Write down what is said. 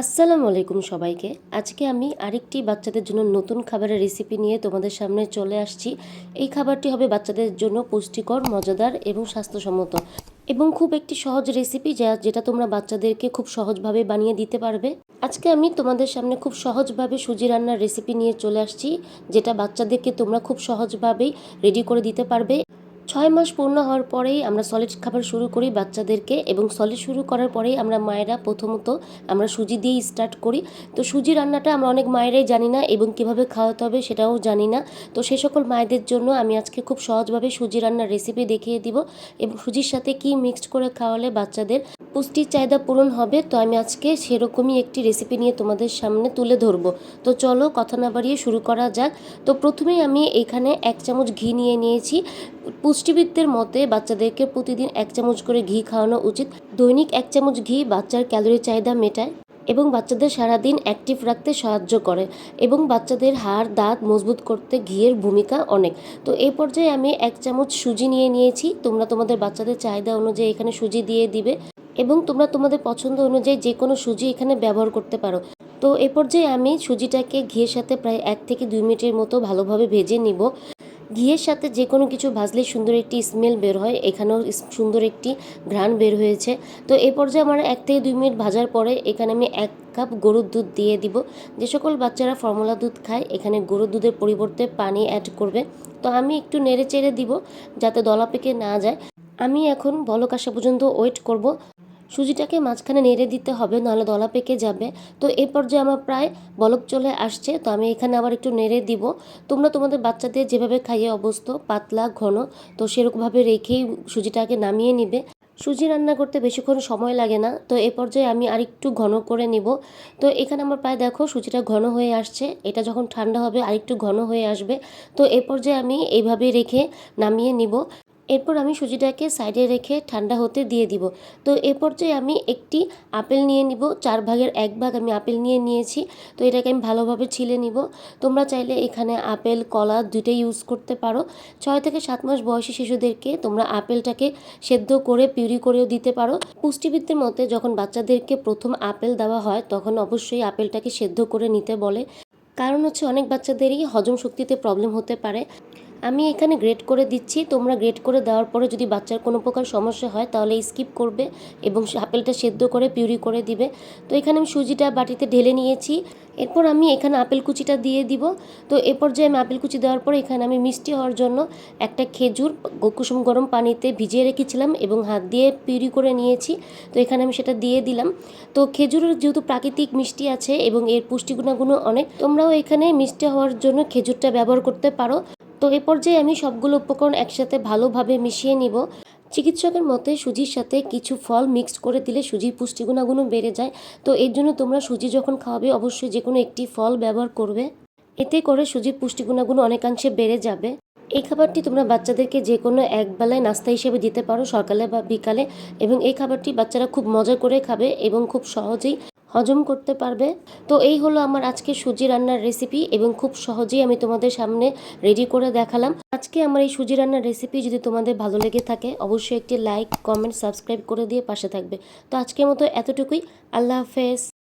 আসসালামু আলাইকুম সবাইকে। আজকে আমি আরেকটি বাচ্চাদের জন্য নতুন খাবারের রেসিপি নিয়ে তোমাদের সামনে চলে আসছি। এই খাবারটি হবে বাচ্চাদের জন্য পুষ্টিকর, মজাদার এবং স্বাস্থ্যসম্মত এবং খুব একটি সহজ রেসিপি যা যেটা তোমরা বাচ্চাদেরকে খুব সহজভাবে বানিয়ে দিতে পারবে। আজকে আমি তোমাদের সামনে খুব সহজভাবে সুজি রান্নার রেসিপি নিয়ে চলে আসছি, যেটা বাচ্চাদেরকে তোমরা খুব সহজভাবেই রেডি করে দিতে পারবে ছয় মাস পূর্ণ হওয়ার পরেই আমরা সলিড খাবার শুরু করি বাচ্চাদেরকে এবং সলিড শুরু করার পরেই আমরা মায়েরা প্রথমত আমরা সুজি দিয়ে স্টার্ট করি। তো সুজি রান্নাটা আমরা অনেক মায়েরাই জানি না এবং কীভাবে খাওয়াতে হবে সেটাও জানি না। তো সে সকল মায়েদের জন্য আমি আজকে খুব সহজভাবে সুজি রান্নার রেসিপি দেখিয়ে দিব এবং সুজির সাথে কি মিক্সড করে খাওয়ালে বাচ্চাদের পুষ্টির চাহিদা পূরণ হবে, তো আমি আজকে সেরকমই একটি রেসিপি নিয়ে তোমাদের সামনে তুলে ধরবো। তো চলো কথা না বাড়িয়ে শুরু করা যাক। তো প্রথমেই আমি এখানে এক চামচ ঘি নিয়ে নিয়েছি। পুষ্টিবিদদের মতে বাচ্চাদেরকে প্রতিদিন এক চামচ করে ঘি খাওয়ানো উচিত। দৈনিক এক চামচ ঘি বাচ্চার ক্যালোরি চাহিদা মেটায় এবং বাচ্চাদের সারাদিন অ্যাক্টিভ রাখতে সাহায্য করে এবং বাচ্চাদের হাড়, দাঁত মজবুত করতে ঘিয়ের ভূমিকা অনেক। তো এই পর্যায়ে আমি এক চামচ সুজি নিয়ে নিয়েছি। তোমরা তোমাদের বাচ্চাদের চাহিদা অনুযায়ী এখানে সুজি দিয়ে দিবে। এবং তোমরা তোমাদের পছন্দ অনুযায়ী যে কোনো সুজি এখানে ব্যবহার করতে পারো। তো এ পর্যায়ে আমি সুজিটাকে ঘিয়ের সাথে প্রায় এক থেকে দুই মিনিটের মতো ভালোভাবে ভেজে নিব। ঘিয়ের সাথে যে কোনো কিছু ভাজলে সুন্দর একটি স্মেল বের হয়। এখানেও সুন্দর একটি ঘ্রাণ বের হয়েছে। তো এই পর্যায়ে আমার এক থেকে দুই মিনিট ভাজার পরে এখানে আমি এক কাপ গরুর দুধ দিয়ে দিব। যে সকল বাচ্চারা ফর্মুলা দুধ খায়, এখানে গরুর দুধের পরিবর্তে পানি অ্যাড করবে। তো আমি একটু নেড়ে চেড়ে দিব যাতে দলা পেকে না যায়। আমি এখন বলক আসা পর্যন্ত ওয়েট করব। সুজিটাকে মাঝখানে নেড়ে দিতে হবে, নাহলে দলা পেকে যাবে। তো এই পর্যায়ে আমার প্রায় বলক চলে আসছে, তো আমি এখানে আবার একটু নেড়ে দিব। তোমরা তোমাদের বাচ্চাদের যেভাবে খাইয়ে অবস্থ পাতলা, ঘন, তো সেরকমভাবে রেখেই সুজিটাকে নামিয়ে নিবে। সুজি রান্না করতে বেশিক্ষণ সময় লাগে না, তো এ পর্যায়ে আমি আরেকটু ঘন করে নিব। তো এখানে আমার প্রায় দেখো সুজিটা ঘন হয়ে আসছে, এটা যখন ঠান্ডা হবে আরেকটু ঘন হয়ে আসবে। তো এ পর্যায়ে আমি এইভাবে রেখে নামিয়ে নিব। এরপর আমি সুজিটাকে সাইডে রেখে ঠান্ডা হতে দিয়ে দিব। তো এ পর্যায়ে আমি একটি আপেল নিয়ে নিব। চার ভাগের এক ভাগ আমি আপেল নিয়ে নিয়েছি। তো এটাকে আমি ভালোভাবে ছিলে নিব। তোমরা চাইলে এখানে আপেল, কলা দুইটাই ইউজ করতে পারো। ছয় থেকে সাত মাস বয়সী শিশুদেরকে তোমরা আপেলটাকে সেদ্ধ করে, পিউরি করেও দিতে পারো। পুষ্টিবিদদের মতে যখন বাচ্চাদেরকে প্রথম আপেল দেওয়া হয়, তখন অবশ্যই আপেলটাকে সেদ্ধ করে নিতে বলে। কারণ হচ্ছে অনেক বাচ্চাদেরই হজম শক্তিতে প্রবলেম হতে পারে। আমি এখানে গ্রেড করে দিচ্ছি। তোমরা গ্রেড করে দেওয়ার পরে যদি বাচ্চার কোনো প্রকার সমস্যা হয়, তাহলে স্কিপ করবে এবং আপেলটা সেদ্ধ করে, পিউরি করে দিবে। তো এখানে আমি সুজিটা বাটিতে ঢেলে নিয়েছি। এরপর আমি এখানে আপেল কুচিটা দিয়ে দিব। তো এ পর্যায়ে আমি আপেল কুচি দেওয়ার পর এখানে আমি মিষ্টি হওয়ার জন্য একটা খেজুর কুসুম গরম পানিতে ভিজিয়ে রেখেছিলাম এবং হাত দিয়ে পিউরি করে নিয়েছি। তো এখানে আমি সেটা দিয়ে দিলাম। তো খেজুরের যেহেতু প্রাকৃতিক মিষ্টি আছে এবং এর পুষ্টিগুণাগুণও অনেক, তোমরাও এখানে মিষ্টি হওয়ার জন্য খেজুরটা ব্যবহার করতে পারো। তো এ পর্যায়ে আমি সবগুলো উপকরণ একসাথে ভালোভাবে মিশিয়ে নিব। চিকিৎসকের মতে সুজির সাথে কিছু ফল মিক্সড করে দিলে সুজির পুষ্টিগুণাগুণও বেড়ে যায়। তো এর জন্য তোমরা সুজি যখন খাওয়াবে, অবশ্যই যে কোনো একটি ফল ব্যবহার করবে। এতে করে সুজির পুষ্টিগুণাগুণ অনেকাংশে বেড়ে যাবে। এই খাবারটি তোমরা বাচ্চাদেরকে যে কোনো এক বেলায় নাস্তা হিসেবে দিতে পারো সকালে বা বিকালে এবং এই খাবারটি বাচ্চারা খুব মজা করে খাবে এবং খুব সহজেই হজম করতে পারবে। তো এই হলো আমার আজকে সুজি রান্নার রেসিপি এবং খুব সহজেই আমি তোমাদের সামনে রেডি করে দেখালাম। আজকে আমার এই সুজি রান্নার রেসিপি যদি তোমাদের ভালো লেগে থাকে, অবশ্যই একটি লাইক কমেন্ট সাবস্ক্রাইব করে দিয়ে পাশে থাকবে। তো আজকের মতো এতটুকুই। আল্লাহ হাফেজ।